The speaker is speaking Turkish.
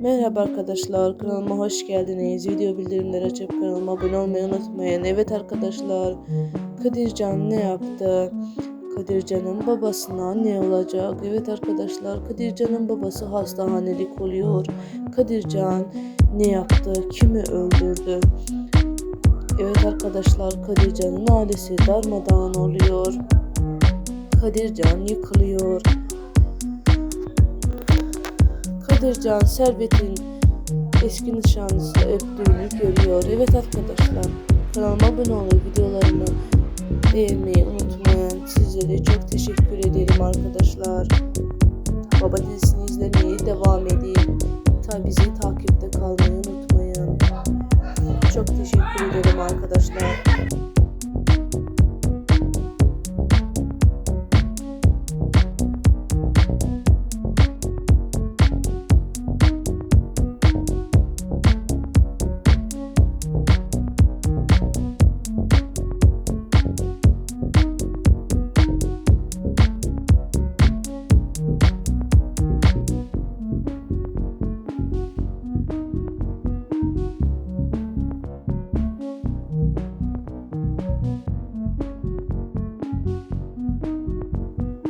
Merhaba arkadaşlar kanalıma hoş geldiniz. Video bildirimleri açıp kanalıma abone olmayı unutmayın. Evet arkadaşlar Kadircan ne yaptı? Kadircan'ın babasına ne olacak? Evet arkadaşlar Kadircan'ın babası hastahanelik oluyor. Kadircan ne yaptı? Kimi öldürdü? Evet arkadaşlar Kadircan'ın ailesi darmadağın oluyor. Kadircan yıkılıyor. Kadircan Servet'in eski nişanlısı öptüğünü görüyor. Evet arkadaşlar kanalıma abone olup videolarımı beğenmeyi unutmayın. Sizlere çok teşekkür ederim arkadaşlar. Baba dizisini izlemeye devam edin. Ta bizi takipte kalmayı unutmayın. Çok teşekkür ederim arkadaşlar.